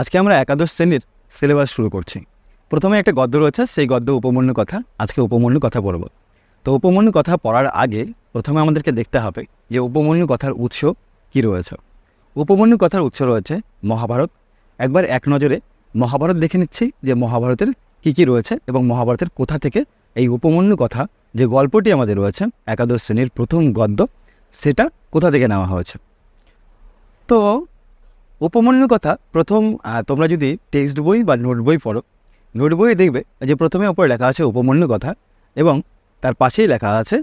আজকে আমরা একাদশ শ্রেণির সিলেবাস শুরু করছি। প্রথমে একটা গদ্য রয়েছে, সেই গদ্য উপমন্যু কথা, আজকে উপমন্যু কথা পড়ব। তো উপমন্যু কথা পড়ার আগে প্রথমে আমাদেরকে দেখতে হবে যে উপমন্যু কথার উৎস কী রয়েছে। উপমন্যু কথার উৎস রয়েছে মহাভারত। একবার এক নজরে মহাভারত দেখে নিচ্ছি যে মহাভারতের কী কী রয়েছে এবং মহাভারতের কোথা থেকে এই উপমন্যু কথা যে গল্পটি আমাদের রয়েছে, একাদশ শ্রেণির প্রথম গদ্য, সেটা কোথা থেকে নেওয়া হয়েছে। তো উপমন্যু কথা, প্রথম তোমরা যদি টেক্সট বই বা নোট বই পড়ো, নোট বইয়ে দেখবে যে প্রথমে ওপরে লেখা আছে উপমন্যু কথা এবং তার পাশেই লেখা আছে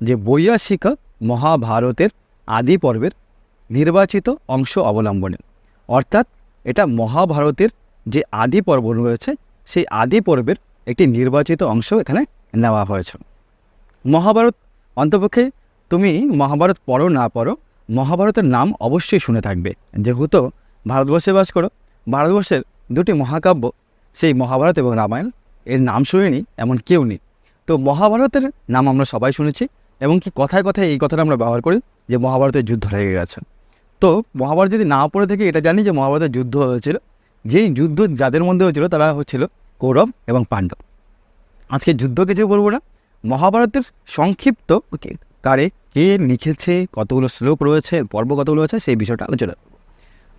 যে বইয়া বৈয়াসিকা মহাভারতের আদি পর্বের নির্বাচিত অংশ অবলম্বনে। অর্থাৎ এটা মহাভারতের যে আদি পর্ব রয়েছে, সেই আদি পর্বের একটি নির্বাচিত অংশ এখানে নেওয়া হয়েছে। মহাভারত অন্তপক্ষে তুমি মহাভারত পড়ো না পড়ো, মহাভারতের নাম অবশ্যই শুনে থাকবে। যেহেতু ভারতবর্ষে বাস করো। ভারতবর্ষের দুটি মহাকাব্য, সেই মহাভারত এবং রামায়ণ, এর নাম শুনিনি, এমন কেউ নেই। তো মহাভারতের নাম আমরা সবাই শুনেছি এবং কি কথায় কথায় এই কথাটা আমরা ব্যবহার করি যে মহাভারতের যুদ্ধ লেগে গেছে। তো মহাভারত যদি না পড়ে থেকে এটা জানি যে মহাভারতের যুদ্ধ হয়েছিল, যেই যুদ্ধ যাদের মধ্যে হয়েছিল তারা হচ্ছিল কৌরব এবং পাণ্ডব। আজকে যুদ্ধ কিছু বলব না, মহাভারতের সংক্ষিপ্ত কারে কে লিখেছে, কতগুলো শ্লোক রয়েছে, পর্ব কতগুলো রয়েছে, সেই বিষয়টা আলোচনা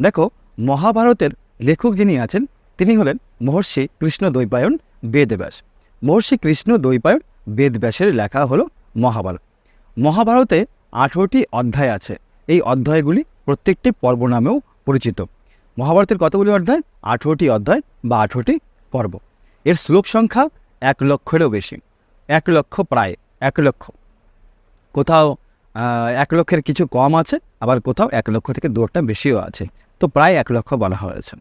দেখো, মহাভারতের লেখক যিনি আছেন, তিনি হলেন মহর্ষি কৃষ্ণ দ্বৈপায়ন বেদব্যাস। মহর্ষি কৃষ্ণ দ্বৈপায়ন বেদব্যাসের লেখা হলো মহাভারত। মহাভারতে আঠেরোটি অধ্যায় আছে। এই অধ্যায়গুলি প্রত্যেকটি পর্ব নামেও পরিচিত। মহাভারতের কতগুলি অধ্যায়? আঠেরোটি অধ্যায় বা আঠেরোটি পর্ব। এর শ্লোক সংখ্যা এক লক্ষেরও বেশি। এক লক্ষ প্রায় এক লক্ষ। কোথাও এক লক্ষের কিছু কম আছে, আবার কোথাও এক লক্ষ থেকে দু একটা বেশিও আছে। তো প্রায় এক লক্ষ বলা হয়েছে।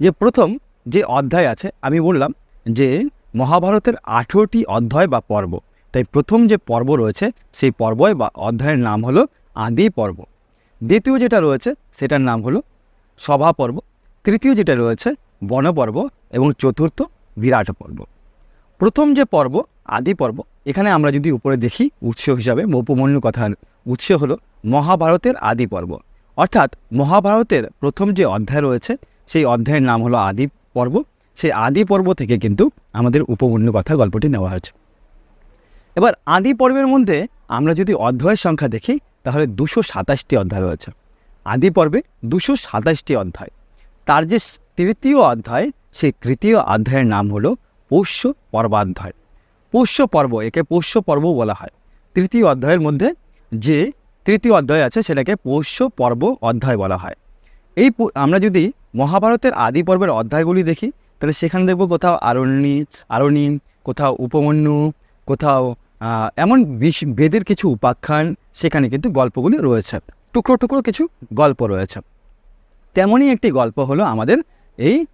যে প্রথম যে অধ্যায় আছে, আমি বললাম যে মহাভারতের আঠেরোটি অধ্যায় বা পর্ব। তাই প্রথম যে পর্ব রয়েছে, সেই পর্ব বা অধ্যায়ের নাম হলো আদি পর্ব। দ্বিতীয় যেটা রয়েছে, সেটার নাম হলো সভা পর্ব। তৃতীয় যেটা রয়েছে বনপর্ব এবং চতুর্থ বিরাট পর্ব। প্রথম যে পর্ব, আদি পর্ব, এখানে আমরা যদি উপরে দেখি, উৎস হিসাবে উপমন্যু কথার উৎস হল মহাভারতের আদি পর্ব। অর্থাৎ মহাভারতের প্রথম যে অধ্যায় রয়েছে, সেই অধ্যায়ের নাম হলো আদি পর্ব। সেই আদি পর্ব থেকে কিন্তু আমাদের উপমন্যু কথা গল্পটি নেওয়া হয়েছে। এবার আদি পর্বের মধ্যে আমরা যদি অধ্যায়ের সংখ্যা দেখি, তাহলে দুশো সাতাশটি অধ্যায় রয়েছে। আদি পর্বে দুশো সাতাশটি অধ্যায়। তার যে তৃতীয় অধ্যায়, সেই তৃতীয় অধ্যায়ের নাম হলো পৌষ্য পর্বাধ্যায়। পৌষ্য পর্ব, একে পৌষ্য পর্ব বলা হয়। তৃতীয় অধ্যায়ের মধ্যে যে তৃতীয় অধ্যায় আছে সেটাকে পৌষ্য পর্ব অধ্যায় বলা হয়। এই আমরা যদি মহাভারতের আদি পর্বের অধ্যায়গুলি দেখি, তাহলে সেখানে দেখব কোথাও আরণ্যি, আরণি, কোথাও উপমন্যু, কোথাও এমন বেদের কিছু উপাখ্যান, সেখানে কিন্তু গল্পগুলি রয়েছে। টুকরো টুকরো কিছু গল্প রয়েছে। তেমনই একটি গল্প হলো আমাদের এই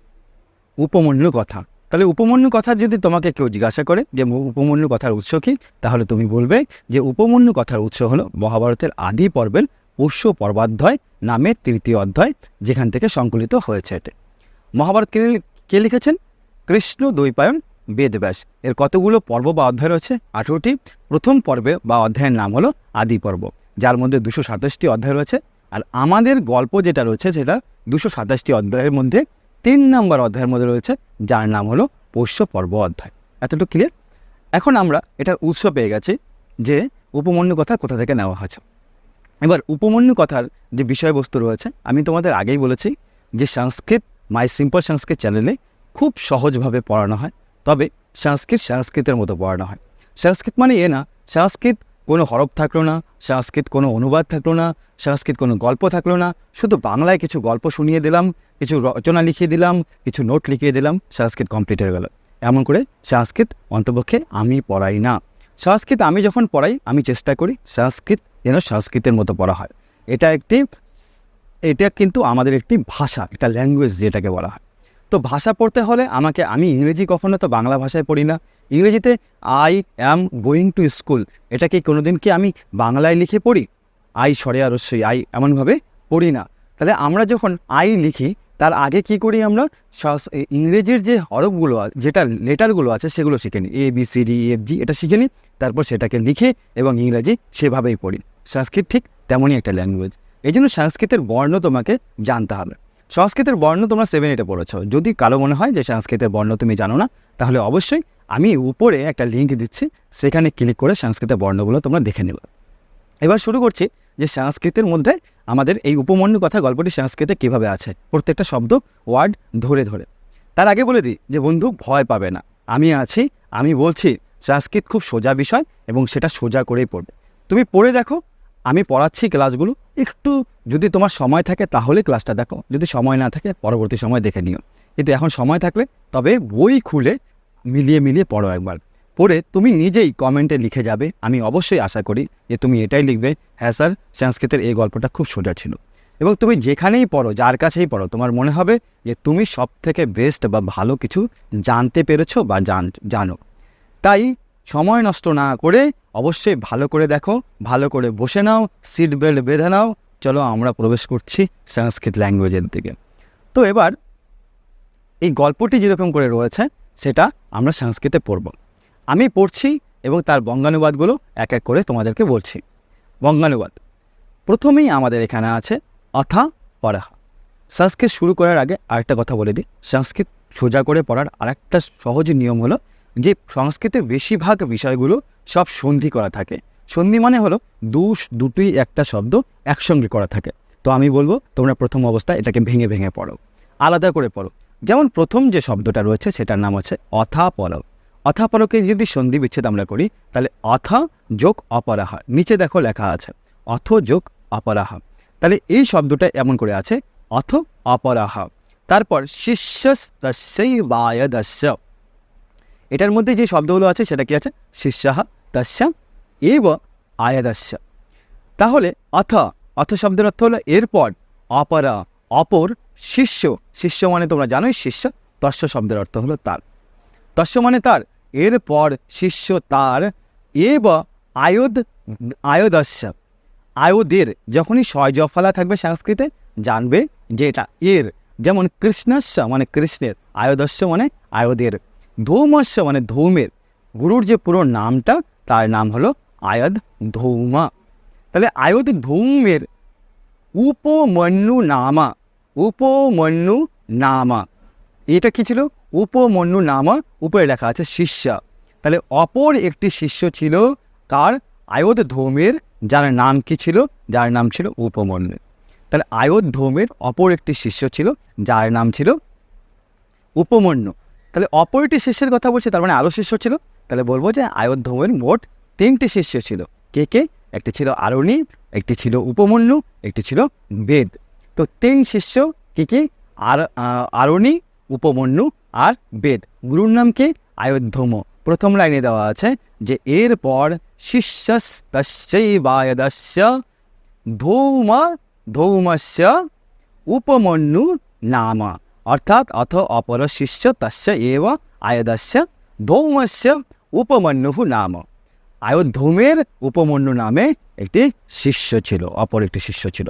উপমন্যু কথা। তাহলে উপমন্যু কথা যদি তোমাকে কেউ জিজ্ঞাসা করে যে উপমন্যু কথার উৎস কী, তাহলে তুমি বলবে যে উপমন্যু কথার উৎস হলো মহাভারতের আদি পর্বের পুষ্য পর্বাধ্যায় নামে তৃতীয় অধ্যায়, যেখান থেকে সংকলিত হয়েছে এটি। মহাভারত কে কে লিখেছেন? কৃষ্ণ দ্বৈপায়ন বেদব্যাস। এর কতগুলো পর্ব বা অধ্যায় রয়েছে? আঠেরোটি। প্রথম পর্বে বা অধ্যায়ের নাম হলো আদি পর্ব, যার মধ্যে দুশো সাতাশটি অধ্যায় রয়েছে। আর আমাদের গল্প যেটা রয়েছে সেটা দুশো সাতাশটি অধ্যায়ের মধ্যে তিন নম্বর অধ্যায়ের মধ্যে রয়েছে, যার নাম হলো পোষ্য পর্ব অধ্যায়। এতটুকু ক্লিয়ার এখন আমরা এটার উৎস পেয়ে গেছি যে উপমন্যু কথা কোথা থেকে নেওয়া হয়েছে। এবার উপমন্যু কথার যে বিষয়বস্তু রয়েছে, আমি তোমাদের আগেই বলেছি যে সংস্কৃত মাই সিম্পল সংস্কৃত চ্যানেলে খুব সহজভাবে পড়ানো হয়, তবে সংস্কৃত সংস্কৃতের মতো পড়ানো হয়। সংস্কৃত মানে এ না, সংস্কৃত কোনো হরফ থাকল না, সংস্কৃত কোনো অনুবাদ থাকল না, সংস্কৃত কোনো গল্প থাকল না, শুধু বাংলায় কিছু গল্প শুনিয়ে দিলাম, কিছু রচনা লিখিয়ে দিলাম, কিছু নোট লিখিয়ে দিলাম, সংস্কৃত কমপ্লিট হয়ে গেল। এমন করে সংস্কৃত অন্তপক্ষে আমি পড়াই না। সংস্কৃত আমি যখন পড়াই, আমি চেষ্টা করি সংস্কৃত যেন সংস্কৃতের মতো পড়া হয়। এটা একটি, এটা কিন্তু আমাদের একটি ভাষা, একটা ল্যাঙ্গুয়েজ যেটাকে বলা হয়। তো ভাষা পড়তে হলে আমাকে, আমি ইংরেজি কখনো তো বাংলা ভাষায় পড়ি না। ইংরেজিতে I am going to school. এটা কি কোনোদিন কি আমি বাংলায় লিখে পড়ি? আই সরে আরস্যই, আই এমনভাবে পড়ি না। তাহলে আমরা যখন আই লিখি, তার আগে কি করি আমরা? ইংরেজির যে হরফগুলো যেটা লেটারগুলো আছে, সেগুলো শিখে নিই। A, B, C, D F G এটা শিখে নিই। তারপর সেটাকে লিখে এবং ইংরেজি সেভাবেই পড়ি। সংস্কৃত ঠিক তেমনই একটা ল্যাঙ্গুয়েজ। এই জন্য সংস্কৃতের বর্ণ তোমাকে জানতে হবে। সংস্কৃতের বর্ণ তোমরা সেভেন এটে পড়েছ। যদি কারও মনে হয় যে সংস্কৃতের বর্ণ তুমি জানো না, তাহলে অবশ্যই আমি উপরে একটা লিঙ্ক দিচ্ছি, সেখানে ক্লিক করে সংস্কৃতের বর্ণগুলো তোমরা দেখে নেবে। এবার শুরু করছি যে সংস্কৃতের মধ্যে আমাদের এই উপমন্যু কথা গল্পটি সংস্কৃতে কীভাবে আছে। প্রত্যেকটা শব্দ ওয়ার্ড ধরে ধরে। তার আগে বলে দিই যে বন্ধু, ভয় পাবে না। আমি আছি, আমি বলছি, সংস্কৃত খুব সোজা বিষয় এবং সেটা সোজা করেই পড়বে। তুমি পড়ে দেখো আমি পড়াচ্ছি ক্লাসগুলো, একটু যদি তোমার সময় থাকে তাহলে ক্লাসটা দেখো, যদি সময় না থাকে পরবর্তী সময় দেখে নিও। কিন্তু এখন সময় থাকলে তবে বই খুলে মিলিয়ে মিলিয়ে পড়ো একবার। পড়ে তুমি নিজেই কমেন্টে লিখে যাবে, আমি অবশ্যই আশা করি যে তুমি এটাই লিখবে হ্যাঁ স্যার, সংস্কৃতের এই গল্পটা খুব সোজা ছিল। এবং তুমি যেখানেই পড়ো, যার কাছেই পড়ো, তোমার মনে হবে যে তুমি সব থেকে বেস্ট বা ভালো কিছু জানতে পেরেছ বা জান, জানো। তাই সময় নষ্ট না করে অবশ্যই ভালো করে দেখো, ভালো করে বসে নাও সিট বেল্ট বেঁধে নাও। চলো আমরা প্রবেশ করছি সংস্কৃত ল্যাঙ্গুয়েজের দিকে। তো এবার এই গল্পটি যেরকম করে রয়েছে, সেটা আমরা সংস্কৃতে পড়ব। আমি পড়ছি এবং তার বঙ্গানুবাদগুলো এক এক করে তোমাদেরকে বলছি। বঙ্গানুবাদ। প্রথমেই আমাদের এখানে আছে অথা পড়াহা সংস্কৃত শুরু করার আগে আরেকটা কথা বলে দিই। সংস্কৃত সোজা করে পড়ার আরেকটা সহজ নিয়ম হলো যে সংস্কৃতের বেশিরভাগ বিষয়গুলো সব সন্ধি করা থাকে। সন্ধি মানে হলো দু দুটোই একটা শব্দ একসঙ্গে করা থাকে। তো আমি বলব, তোমরা প্রথম অবস্থায় এটাকে ভেঙে ভেঙে পড়ো। আলাদা করে পড়ো। যেমন প্রথম যে শব্দটা রয়েছে, সেটার নাম হচ্ছে অথা পরব অথা পরকে যদি সন্ধি বিচ্ছেদ আমরা করি, তাহলে অথা যোগ অপরাহা। নিচে দেখো লেখা আছে, অথ যোগ অপরাহা। তাহলে এই শব্দটা এমন করে আছে, অথ অপরাহা। তারপর শিষ্যস্যই বায়দস্য। এটার মধ্যে যে শব্দগুলো আছে, সেটা কি আছে? শিষ্যাহা তস্য এব আয়দস্য। তাহলে অথ অথ শব্দের অর্থ হলো এরপর অপরা অপর, শিষ্য। শিষ্য মানে তোমরা জানোই শিষ্য, তস্য শব্দের অর্থ হলো তার। তস্য মানে তার, এরপর শিষ্য তার, এব আয়োদ, আয়োদস্য। আয়োদের যখনই শয় জফলা থাকবে সংস্কৃতে, জানবে যে এটা এর। যেমন কৃষ্ণস্য মানে কৃষ্ণের, আয়োদস্য মানে আয়োদের। ধৌমস্য মানে ধৌমের। গুরুর যে পুরো নামটা তার নাম হলো আয়দ ধৌমা। তাহলে আয়দ ধৌমের উপমন্যু নামা উপমন্যু নামা। এটা কি ছিল? উপমন্যু নামা, উপরে লেখা আছে শিষ্যা। তাহলে অপর একটি শিষ্য ছিল কার? আয়োধ ধৌমের, যার নাম কি ছিল? যার নাম ছিল উপমন্যু। তাহলে আয়োধ ধৌমের অপর একটি শিষ্য ছিল, যার নাম ছিল উপমন্যু। তাহলে অপর একটি শিষ্যের কথা বলছে, তার মানে আরও শিষ্য ছিল? তাহলে বলব যে আয়োধ ধৌমের মোট তিনটি শিষ্য ছিল। কে কে? একটি ছিল আরণি একটি ছিল উপমন্যু, একটি ছিল বেদ। তো তিন শিষ্য কি কি? আর আরণি উপমন্যু আর বেদ। গুরুর নাম কি? আয়োধ্যম। প্রথম লাইনে দেওয়া আছে যে এরপর শিষ্যস্তস্যৈবায়দস্য ধৌমা ধৌমস্য উপমন্যু নামা। অর্থাৎ অথ অপর শিষ্য তস্য এব আয়দস্য ধৌমস্য উপমন্যু নাম। আয়োধ্যৌমের উপমন্যু নামে একটি শিষ্য ছিল, অপর একটি শিষ্য ছিল।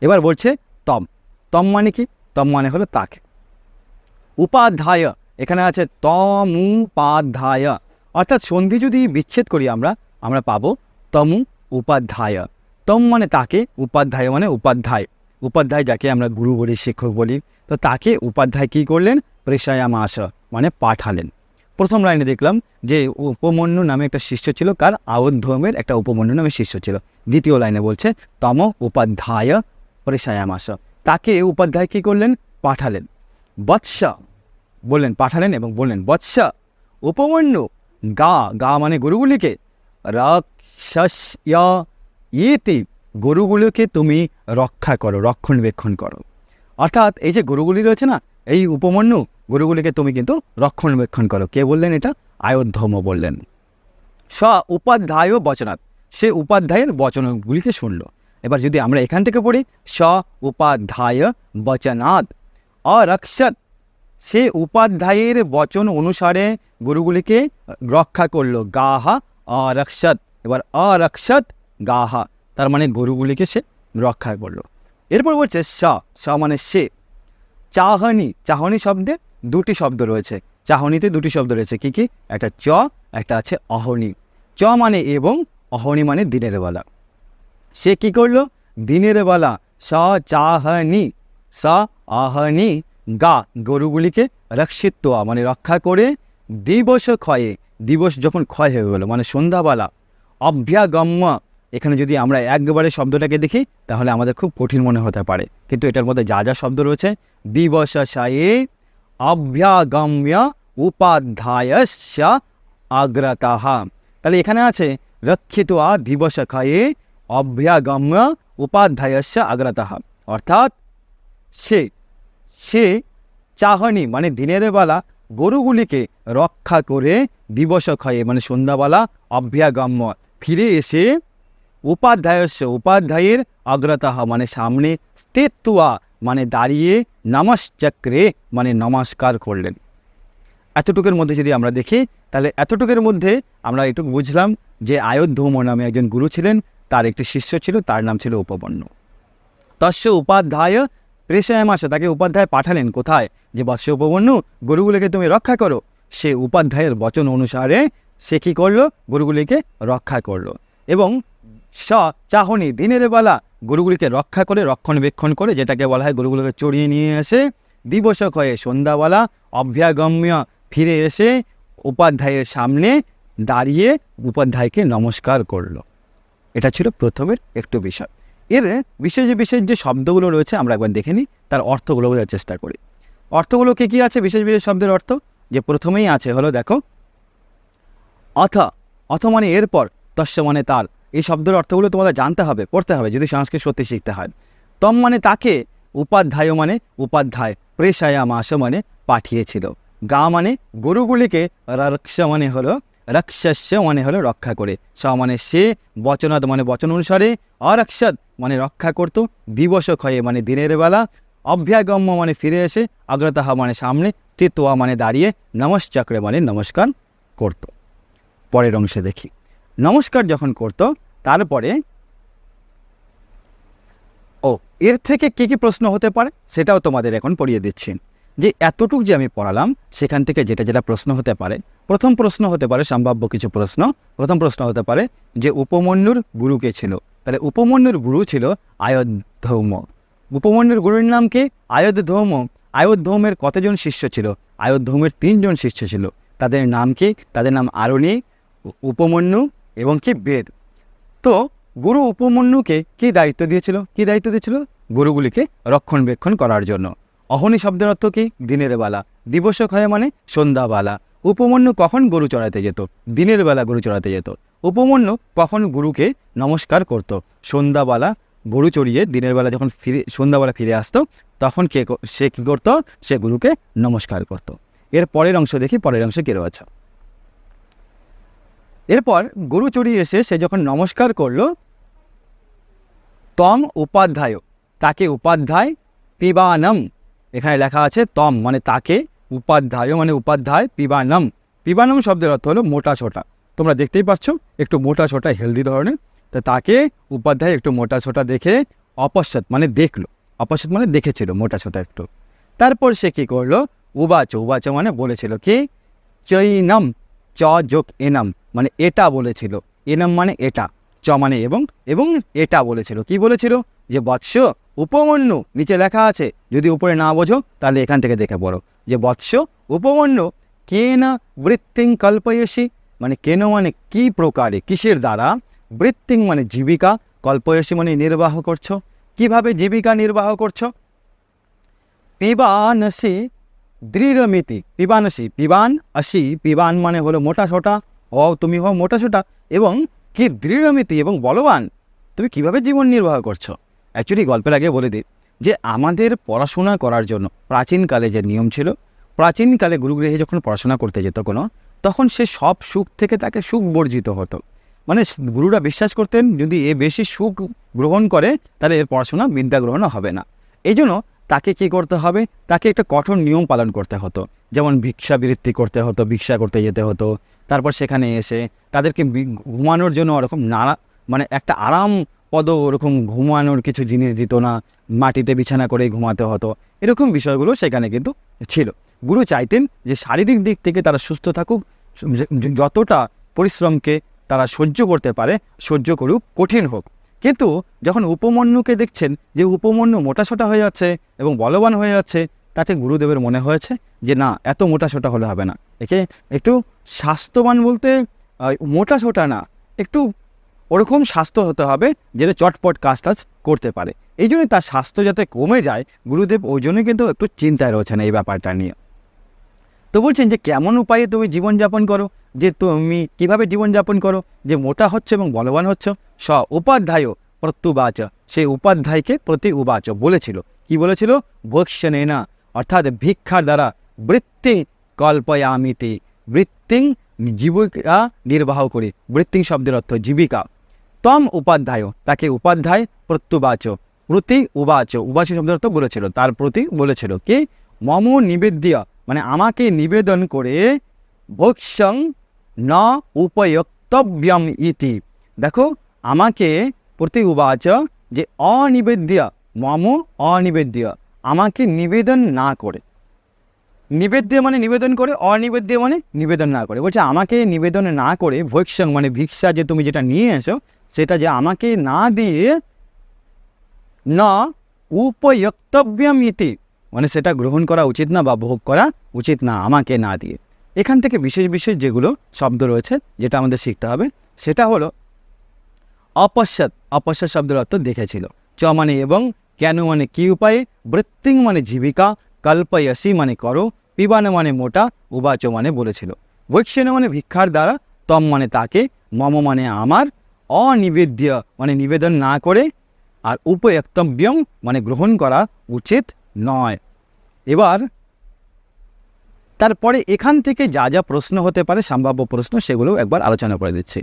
এবার বলছে তম। তম মানে কি? তম মানে হলো তাকে। উপাধ্যায়, এখানে আছে তমুপাধ্যায়। অর্থাৎ সন্ধি যদি বিচ্ছেদ করি আমরা আমরা পাবো তমু উপাধ্যায়। তম মানে তাকে, উপাধ্যায় মানে উপাধ্যায়। উপাধ্যায় যাকে আমরা গুরু বলি, শিক্ষক বলি। তো তাকে উপাধ্যায় কী করলেন? প্রেষায়ামাস মানে পাঠালেন। প্রথম লাইনে দেখলাম যে উপমন্যু নামে একটা শিষ্য ছিল, কার আউদ্ধমের একটা উপমন্যু নামে শিষ্য ছিল। দ্বিতীয় লাইনে বলছে, তম উপাধ্যায় প্রেষায়ামাস তাকে উপাধ্যায় কী করলেন? পাঠালেন। বৎসা। বললেন, পাঠালেন এবং বললেন, বৎসা, উপমন্যু, গা গা মানে গরুগুলিকে রাক্ষস্য গরুগুলোকে তুমি রক্ষা করো, রক্ষণবেক্ষণ করো। অর্থাৎ এই যে গরুগুলি রয়েছে না, এই উপমন্যু গরুগুলিকে তুমি কিন্তু রক্ষণাবেক্ষণ করো। কে বললেন এটা? আয়োধ্যম বললেন। স উপাধ্যায় বচনাৎ। সে উপাধ্যায়ের বচনগুলিকে শুনলো। এবার যদি আমরা এখান থেকে পড়ি স উপাধ্যায় বচনাৎ। অরক্ষত। সে উপাধ্যায়ের বচন অনুসারে গরুগুলিকে রক্ষা করল। গাহা, অরক্ষত। এবার অরক্ষত, গাহা। তার মানে গরুগুলিকে সে রক্ষা করল। এরপর বলছে স। স মানে সে। চাহনি। চাহনি শব্দে দুটি শব্দ রয়েছে। চাহনিতে দুটি শব্দ রয়েছে। কি কি? একটা চ, একটা আছে অহনি। চ মানে এবং অহনি মানে দিনের বেলা। সে কি করল? দিনের বেলা স, চাহনি, স আহানি গা গরুগুলিকে রক্ষিত্ব মানে রক্ষা করে দিবস ক্ষয়ে, দিবস যখন ক্ষয় হয়ে গেল মানে সন্ধ্যাবেলা, অভ্যাগম্য। এখানে যদি আমরা একবারে শব্দটাকে দেখি, তাহলে আমাদের খুব কঠিন মনে হতে পারে। কিন্তু এটার মধ্যে যা যা শব্দ রয়েছে দিবসায়ে অভ্যাগম্য উপাধ্যায়স্য আগ্রতাহ তাহলে এখানে আছে, রক্ষিত আ দিবস খায়ে অভ্যাগম্য উপাধ্যায়স্য আগ্রতাহ অর্থাৎ, সে সে চাহনি মানে দিনের বেলা গরুগুলিকে রক্ষা করে দিবস ক্ষয়ে মানে সন্ধ্যাবেলা অভ্যাগম্য ফিরে এসে উপাধ্যায়স্য, উপাধ্যায়ের অগ্রতাহ মানে সামনে স্থিত্বা মানে দাঁড়িয়ে নমশ্চক্রে মানে নমস্কার করলেন। এতটুকুর মধ্যে যদি আমরা দেখি, তাহলে এতটুকুর মধ্যে আমরা এটুকু বুঝলাম যে আয়োধ্যম নামে একজন গুরু ছিলেন, তার একটি শিষ্য ছিল, তার নাম ছিল উপপন্ন তস্য উপাধ্যায় প্রেষায় মাসে তাকে উপাধ্যায় পাঠালেন কোথায়? যে বৎস উপবন্য গরুগুলিকে তুমি রক্ষা করো। সে উপাধ্যায়ের বচন অনুসারে সে কী করল? গরুগুলিকে রক্ষা করল। এবং স চাহনি দিনের বেলা গরুগুলিকে রক্ষা করে, রক্ষণবেক্ষণ করে, যেটাকে বলা হয় গরুগুলোকে চড়িয়ে নিয়ে এসে দিবসক হয়ে সন্ধ্যাবেলা অভ্যাগম্য ফিরে এসে উপাধ্যায়ের সামনে দাঁড়িয়ে উপাধ্যায়কে নমস্কার করল। এটা ছিল প্রথমের একটু বিষয়। এর বিশেষ বিশেষ যে শব্দগুলো রয়েছে আমরা একবার দেখে নিই, তার অর্থগুলো বোঝার চেষ্টা করি। অর্থগুলো কী কী আছে? বিশেষ বিশেষ শব্দের অর্থ? যে প্রথমেই আছে, হলো দেখো, অথ অথ মানে এরপর, তস্য মানে তার। এই শব্দের অর্থগুলো তোমাদের জানতে হবে, পড়তে হবে যদি সংস্কৃত সত্যি শিখতে হয়। তম মানে তাকে, উপাধ্যায় মানে উপাধ্যায়, প্রেষায়া মাস মানে পাঠিয়েছিল। গা মানে গরুগুলিকে রক্ষ মানে হলো, রক্ষস্য মানে হলো রক্ষা করে। স মানে সে, বচনাদ মানে বচন অনুসারে অরক্ষদ মানে রক্ষা করত দিবস ক্ষয়ে মানে দিনের বেলা, অভ্যাগম্য মানে ফিরে এসে, অগ্রতাহা মানে সামনে, স্থিত্বা মানে দাঁড়িয়ে নমশ্চক্রে মানে নমস্কার করত। পরের অংশে দেখি। নমস্কার যখন করত, তারপরে, ও, এর থেকে কী কী প্রশ্ন হতে পারে সেটাও তোমাদের এখন পড়িয়ে দিচ্ছি। যে এতটুক যে আমি পড়ালাম, সেখান থেকে যেটা যেটা প্রশ্ন হতে পারে, প্রথম প্রশ্ন হতে পারে সম্ভাব্য কিছু প্রশ্ন, প্রথম প্রশ্ন হতে পারে যে উপমন্যুর গুরু কে ছিল? তাহলে উপমন্যুর গুরু ছিল আয়োধ্যৌম উপমন্যুর গুরুর নাম কি? আয়োধ্যৌম আয়োধ্যৌমের কতজন শিষ্য ছিল? আয়োধ্যৌমের তিনজন শিষ্য ছিল। তাদের নাম কি? তাদের নাম আরণি উপমন্যু এবং কি বেদ। তো গুরু উপমন্যুকে কি দায়িত্ব দিয়েছিল? কি দায়িত্ব দিয়েছিল? গুরুগুলিকে রক্ষণবেক্ষণ করার জন্য। অহনি শব্দের অর্থ কি? দিনের বেলা। দিবস ক্ষয় মানে সন্ধ্যাবেলা। উপমন্যু কখন গরু চড়াতে যেত? দিনের বেলা গরু চড়াতে যেত। উপমন্যু কখন গুরুকে নমস্কার করত? সন্ধ্যাবেলা গরু চড়িয়ে দিনের বেলা যখন ফিরে, সন্ধ্যাবেলা ফিরে আসতো, তখন কে, সে কী করতো? সে গুরুকে নমস্কার করত। এর পরের অংশ দেখি, পরের অংশে কে রয়েছে? এরপর গরু চড়িয়ে এসে সে যখন নমস্কার করল তম উপাধ্যায়, তাকে উপাধ্যায় পিবানম। এখানে লেখা আছে তম মানে তাকে উপাধ্যায় মানে উপাধ্যায় পিবানম। পিবানম শব্দের অর্থ হলো মোটা ছোটা। তোমরা দেখতেই পাচ্ছ, একটু মোটা ছোটা, হেলদি ধরনের। তো তাকে উপাধ্যায় একটু মোটা ছোটা দেখে অপশ্চাৎ মানে দেখল। অপশ্চাৎ মানে দেখেছিল, মোটা ছোটা একটু। তারপর সে কী করল? উবাচ উবাচ মানে বলেছিল কি? চৈনম, চ যোগ এনাম। মানে এটা বলেছিল। এনাম মানে এটা, চ মানে এবং এবং এটা বলেছিল। কি বলেছিল? যে বৎস উপমন্যু, নিচে লেখা আছে, যদি উপরে না বোঝো, তাহলে এখান থেকে দেখে পড়ো। যে বৎস উপমন্যু, কেন বৃত্তিং কল্পয়সী মানে কেন মানে কি প্রকারে, কিসের দ্বারা? বৃত্তিং মানে জীবিকা কল্পয়সী মানে নির্বাহ করছ। কীভাবে জীবিকা নির্বাহ করছ? পিবানসি দৃঢ়মিতি, পিবানসি, পিবান আসি, পিবান মানে হলো মোটা সোটা হও তুমি হও মোটা সোটা এবং কি দৃঢ়মিতি এবং বলবান। তুমি কীভাবে জীবন নির্বাহ করছ? অ্যাকচুয়ালি গল্পের আগে বলে দিই যে আমাদের পড়াশোনা করার জন্য প্রাচীনকালে যে নিয়ম ছিল, প্রাচীনকালে গুরুগৃহে যখন পড়াশোনা করতে যেত কোনো, তখন সে সব সুখ থেকে তাকে সুখ বর্জিত হতো। মানে গুরুরা বিশ্বাস করতেন, যদি এ বেশি সুখ গ্রহণ করে, তাহলে এর পড়াশোনা বিদ্যা গ্রহণ হবে না। এই জন্য তাকে কি করতে হবে? তাকে একটা কঠোর নিয়ম পালন করতে হতো। যেমন ভিক্ষাবৃত্তি করতে হতো, ভিক্ষা করতে যেতে হতো। তারপর সেখানে এসে তাদেরকে ঘুমানোর জন্য ওরকম নানা মানে একটা আরাম পদ ওরকম ঘুমানোর কিছু জিনিস দিত না। মাটিতে বিছানা করে ঘুমাতে হতো। এরকম বিষয়গুলো সেখানে কিন্তু ছিল। গুরু চাইতেন যে শারীরিক দিক থেকে তারা সুস্থ থাকুক যতটা পরিশ্রমকে তারা সহ্য করতে পারে, সহ্য করুক, কঠিন হোক। কিন্তু যখন উপমন্যুকে দেখছেন যে উপমন্যু মোটাসোটা হয়ে যাচ্ছে এবং বলবান হয়ে যাচ্ছে, তাতে গুরুদেবের মনে হয়েছে যে না, এত মোটাসোটা হলে হবে না। একে একটু স্বাস্থ্যবান বলতে মোটাসোটা না, একটু ওরকম স্বাস্থ্য হতে হবে যেটা চটপট কাজ টাজ করতে পারে। এই জন্যই তার স্বাস্থ্য যাতে কমে যায়, গুরুদেব ওই জন্যই কিন্তু একটু চিন্তায় রয়েছেন এই ব্যাপারটা নিয়ে। তো বলছেন যে কেমন উপায়ে তুমি জীবনযাপন করো? যে তুমি কীভাবে জীবনযাপন করো? যে মোটা হচ্ছে এবং বলবান হচ্ছে, স উপাধ্যায় প্রত্যুবাচ। সেই উপাধ্যায়কে প্রতি উবাচ বলেছিল। কি বলেছিল? ভক্ষণে না, অর্থাৎ ভিক্ষার দ্বারা বৃত্তি কল্পয়ামিতি, বৃত্তিং জীবিকা নির্বাহ করে, বৃত্তিং শব্দের অর্থ জীবিকা। তম উপাধ্যায়, তাকে উপাধ্যায় প্রত্যুবাচ, প্রতি উবাচ উবাচ শব্দের অর্থ বলেছিল, তার প্রতি বলেছিল। কি? মম নিবেদ্য মানে আমাকে নিবেদন করে ভক্ষং ন উপয়ক্তব্যম ইতি। দেখো, আমাকে প্রতি উবাচ যে অনিবেদ্য, মম অনিবেদ্য, আমাকে নিবেদন না করে। নিবেদ্য মানে নিবেদন করে, অনিবেদ্য মানে নিবেদন না করে। বলছে, আমাকে নিবেদন না করে ভৈক্ষং মানে ভিক্ষা যে তুমি যেটা নিয়ে এসো, সেটা যে আমাকে না দিয়ে না উপযক্তব্যম ইতি। মানে সেটা গ্রহণ করা উচিত না বা ভোগ করা উচিত না, আমাকে না দিয়ে। এখান থেকে বিশেষ বিশেষ যেগুলো শব্দ রয়েছে, যেটা আমাদের শিখতে হবে, সেটা হলো অপশ্চাৎ অপশ্চাৎ শব্দের অর্থ দেখেছিল। চ মানে এবং, কেন মানে কি উপায়ে, বৃত্তিং মানে জীবিকা, কল্পয়সী মানে করো, পিবান মানে মোটা, উবাচ মানে বলেছিল। বৈক্ষেন মানে ভিক্ষার দ্বারা, তম মানে তাকে, মম মানে আমার, অনিবেদ্য মানে নিবেদন না করে, আর উপয়ক্তব্যম মানে গ্রহণ করা উচিত নয়। এবার তারপরে এখান থেকে যা যা প্রশ্ন হতে পারে, সম্ভাব্য প্রশ্ন সেগুলো একবার আলোচনা করে দিচ্ছি।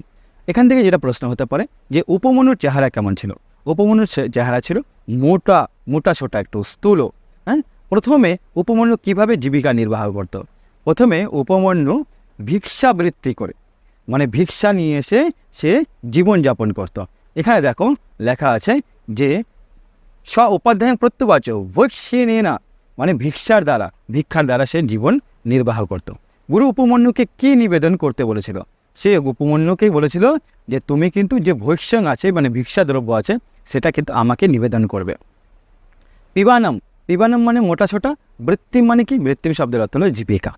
এখান থেকে যেটা প্রশ্ন হতে পারে যে উপমনুর চেহারা কেমন ছিল? উপমনুর চেহারা ছিল মোটা মোটা ছোটা একটু স্থূল। হ্যাঁ? প্রথমে উপমন্যু কীভাবে জীবিকা নির্বাহ করত? প্রথমে উপমন্যু ভিক্ষাবৃত্তি করে। মানে ভিক্ষা নিয়ে এসে সে জীবনযাপন করত। এখানে দেখো লেখা আছে যে স্ব উপাধ্যায় প্রত্যুবাচ প্রত্যবাচ নিয়ে না। মানে ভিক্ষার দ্বারা ভিক্ষার দ্বারা সে জীবন নির্বাহ করত। গুরু উপমন্যুকে কি নিবেদন করতে বলেছিল? সে উপমন্যুকেই বলেছিল যে, তুমি কিন্তু যে ভৈষ্যং আছে মানে ভিক্ষা দ্রব্য আছে, সেটা কিন্তু আমাকে নিবেদন করবে। পিবানম পিবানম মানে মোটা ছোটা বৃত্তিম মানে কি? বৃত্তিম শব্দের অর্থ হলো জীবিকা।